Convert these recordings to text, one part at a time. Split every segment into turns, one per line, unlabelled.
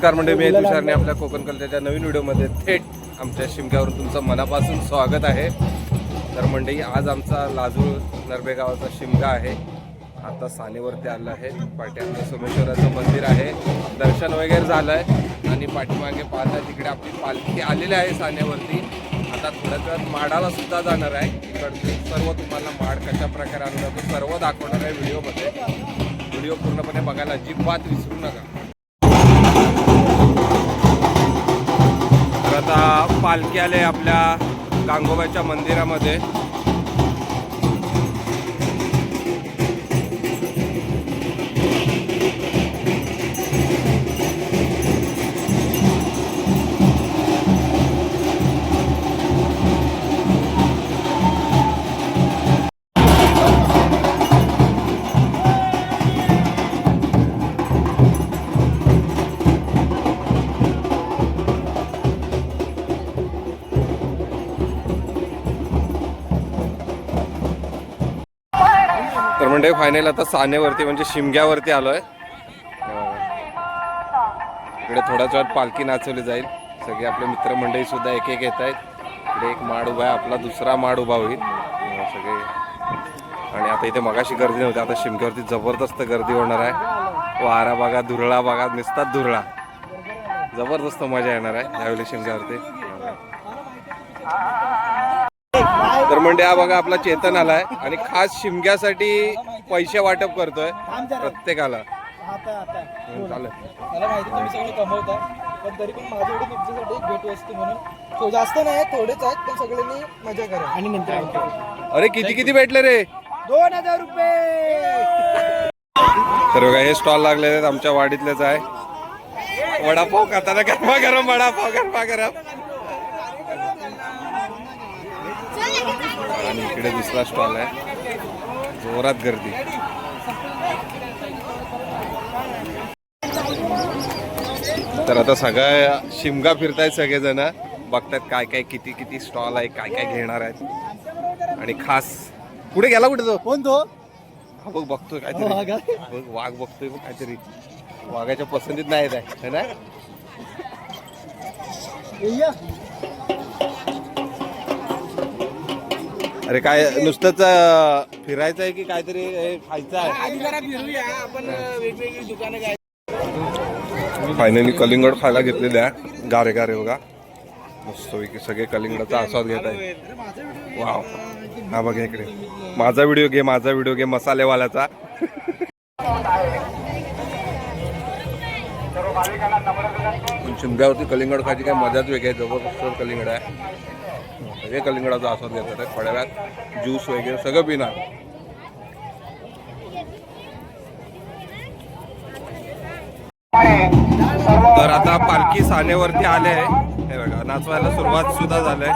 नमस्कार म्हणजे मी तुषारने आपल्या कोकण कल्चरच्या नवीन व्हिडिओमध्ये थेट आमच्या शिमग्यावरून तुमचं मनापासून स्वागत आहे. तर मंडळी आज आमचा लाजूळ नरबे गावाचा शिमगा आहे. आता सानेवरती आलं आहे. पाठी आमचं सोमेश्वराचं मंदिर आहे. दर्शन वगैरे झालं आहे आणि पाठीमागे पाहता तिकडे आपली पालखी आलेली आहे सानेवरती. आता थोड्याच वेळात माडाला सुद्धा जाणार आहे. इकडचे सर्व तुम्हाला माड कशा प्रकारे आणून सर्व दाखवणार आहे व्हिडिओमध्ये. व्हिडिओ पूर्णपणे बघायला अजिबात विसरू नका. पालखी आले आपल्या गांगोबाच्या मंदिरामध्ये. तर म्हणजे फायनल आता सानेवरती म्हणजे शिमग्यावरती आलोय. इकडे थोड्याच वेळात पालखी नाचवली जाईल. सगळे आपले मित्रमंडळी सुद्धा एक एक येत आहेत इकडे एक माड उभा आहे आपला दुसरा माड उभा होईल. सगळे. आणि आता इथे मगाशी गर्दी नव्हती आता शिमग्यावरती जबरदस्त गर्दी होणार आहे. वारा भागात धुरळा भागात निसतात धुरळा. जबरदस्त मजा येणार आहे यावेळी शिमग्यावरती. तर म्हणजे हा बघा आपला चेतन आलाय आणि खास शिमग्यासाठी पैसे वाटप करतोय प्रत्येकाला.
आता आता
हं, चालेल.
मला माहिती तुम्ही सगळे कमवता पण तरी पण माझ्या एवढी तुमच्यासाठी एक भेटवस्तू म्हणून तो जास्त नाही थोडेच आहेत पण सगळ्यांनी मजा करा. आणि नंतर
अरे किती किती भेटले रे?
दोन हजार रुपये!
तर बघा हे स्टॉल लागलेले आहेत आमच्या वाडीतलेच आहे. वडापाव खाताना गरमा गरम वडापाव गरमा गरम आणि इकडे दुसरा स्टॉल आहे. जोरात गर्दी. तर आता सगळ्या शिमगा फिरतायत सगळेजण. बघतात काय काय किती किती स्टॉल आहे काय काय घेणार आहेत. आणि खास पुढे गेला कुठे तो?
कोण तो?
हा बघ बघतोय काहीतरी. बघ वाघ बघतोय बघ काहीतरी. वाघाच्या पसंतीत नाही येत आहे है ना? अरे काय नुसतंच अं, फिरायचं आहे की काहीतरी हे खायचं आहे?
आधी जरा फिरूया आपण वेगवेगळी दुकानं
फायनली कलिंगड खायला घेतलेले आहे. गारे गारे बघा. मस्त सगळे कलिंगडाचा आस्वाद घेत आहे. वाव हा बघा इकडे. माझा व्हिडिओ घे माझा व्हिडिओ घे मसालेवाल्याचा. पण शिमग्यावरती कलिंगड खायची काय मजाच वेगळी आहे. जबरदस्त कलिंगड आहे. सगळे कलिंगडाचा आस्वाद घेतात आहे थोड्या वेळात ज्यूस वगैरे सगळं पिणार. तर आता पालखी सानेवरती आले आहे. हे बघा नाचवायला सुरुवात सुद्धा झालंय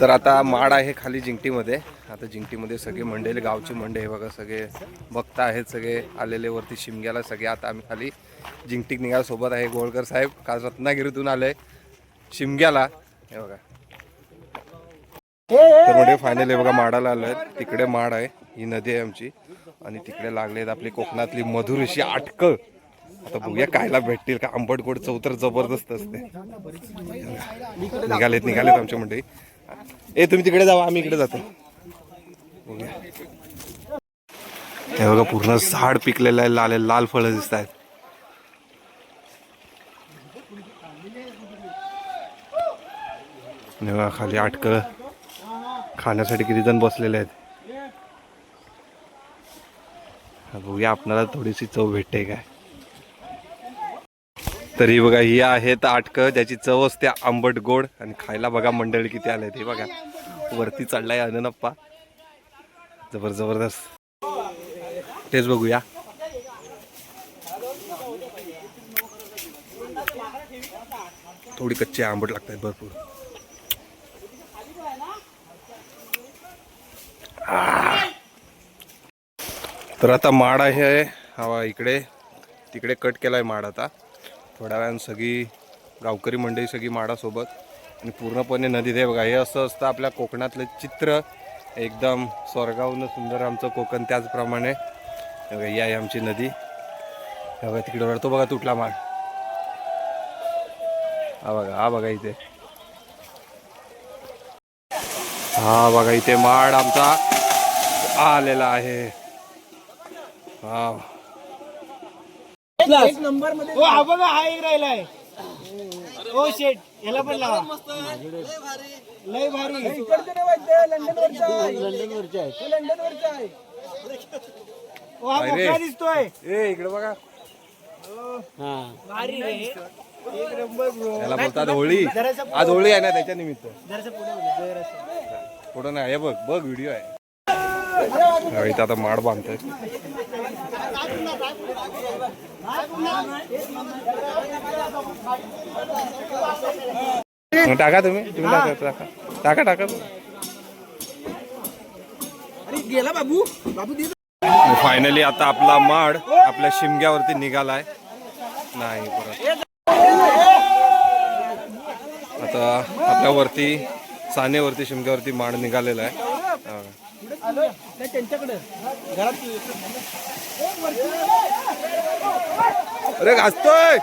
तर आता माड आहे खाली जिंकटीमध्ये. आता जिंकटीमध्ये सगळे मंडळी गावचे मंडळी हे बघा सगळे भक्त आहेत सगळे आलेले वरती शिमग्याला सगळे आता आम्ही खाली जिंकटीक निघायला सोबत आहे गोळकर साहेब काल रत्नागिरीतून आले शिमग्याला. हे बघा. तर म्हणजे फायनल हे बघा माडाला आलोय. तिकडे माड आहे ही नदी आहे आमची. आणि तिकडे लागले आहेत आपली कोकणातली मधुर अशी आटकं आता बघूया कायला भेटतील. का आंबटगोड चौतर चव तर जबरदस्त असते. निघालेत निघालेत आमच्या मंडळी. ए तुम्ही तिकडे जावा आम्ही इकडे जातो. हे बघा पूर्ण झाड पिकलेलं आहे लाल लाल फळं दिसत आहेत. हे बघा खाली आटकं खाण्यासाठी किती जण बसलेले आहेत. बघूया आपणाला थोडीशी चव भेटते काय. तरी बघा ही आहेत आटकं ज्याची चव असते आंबट गोड. आणि खायला बघा मंडळी किती आले ते बघा. वरती चढलाय अननप्पा. जबर जबरदस्त तेच बघूया. थोडी कच्ची आंबट लागतात भरपूर. तर आता माड आहे हवा इकडे. तिकडे कट केलाय माड आता. थोड्या वेळानं सगळी गावकरी मंडळी सगळी माडासोबत आणि पूर्णपणे नदीत आहे बघा हे असं असतं आपल्या कोकणातलं चित्र. एकदम स्वर्गाहून सुंदर आमचं कोकण त्याचप्रमाणे बघा ही आहे आमची नदी. बघा तिकडे वळतो बघा तुटला माड हा बघा हा बघा इथे. हा बघा इथे माड आमचा आलेला आहे.
हा. मध्ये हो हा बघा हा एक राहिलाय. ओ शेट याला पण लावा. लय भारी. लंडन वरचा लंडन वरचा आहे. लंडन वरचा आहे. ओ हा
अरे.
मोकळा दिसतोय.
ए इकडे बघा.
भारी रे एक नंबर ब्रो
याला बोलतात होळी. आज होळी आहे ना त्याच्या निमित्त.
जरासं पुढे बोलू, जरासं.
पुढं नाही हे बघ बघ व्हिडिओ आहे. इथं आता माड बांधतायत मग टाका तुम्ही तुम्ही टाका टाका. टाका टाका.
अरे गेला बाबू. बाबू दे.
फायनली आता आपला माड आपल्या शिमग्यावरती निघालाय. नाही परत. आता आपल्या वरती सानेवरती शिमग्यावरती माड निघालेला आहे.
त्यांच्याकडे घरात
अरे घासतोय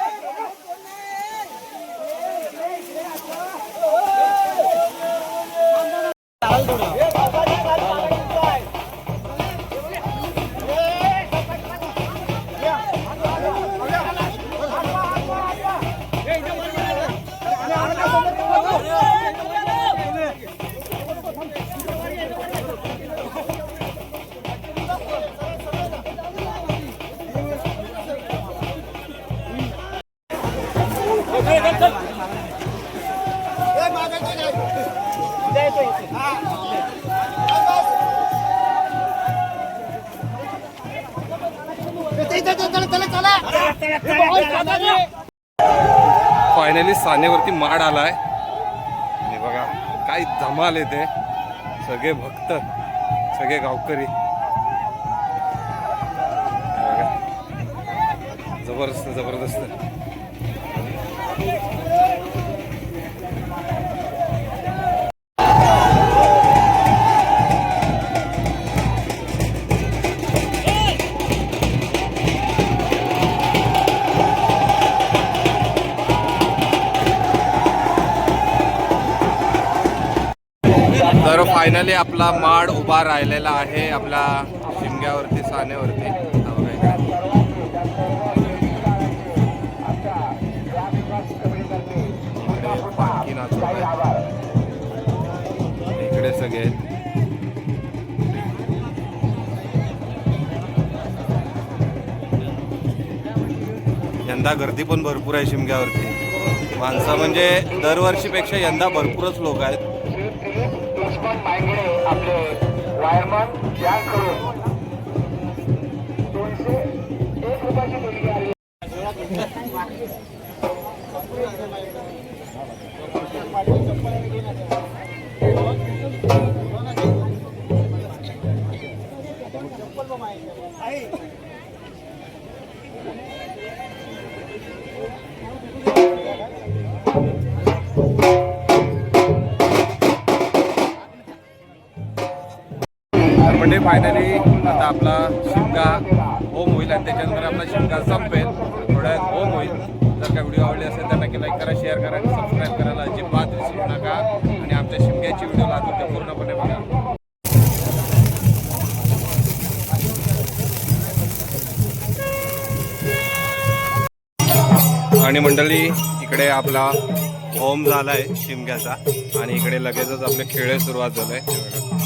फायनली सानेवरती माड आलाय. आणि बघा काय धमाल येते सगळे भक्त सगळे गावकरी. बघा. जबरदस्त जबरदस्त. तर फायनली आपला माड उभा राहिलेला आहे आपल्या शिमग्यावरती सानेवरती. इकडे. सगळे. यंदा गर्दी पण भरपूर आहे शिमग्यावरती. माणसं म्हणजे दरवर्षीपेक्षा यंदा भरपूरच लोक आहेत.
लक्ष्मण मायगडे आपले वायरमन यांकडून दोनशे एक रुपयाची देणगी आली.
आहे तर म्हणजे फायनली आता आपला शिमगा होम होईल आणि त्याच्यानंतर आपला शिमगा संपेल. थोड्या होम होईल. जर का व्हिडिओ आवडले असेल तर नक्की लाईक करा शेअर करा आणि सबस्क्राईब करायला अजिबात विसरू नका. आणि आमच्या शिमग्याची व्हिडिओ लागतो ते पूर्णपणे बघा. आणि मंडळी इकडे आपला होम झाला आहे शिमग्याचा. आणि इकडे लगेचच आपले खेळ सुरुवात झालं आहे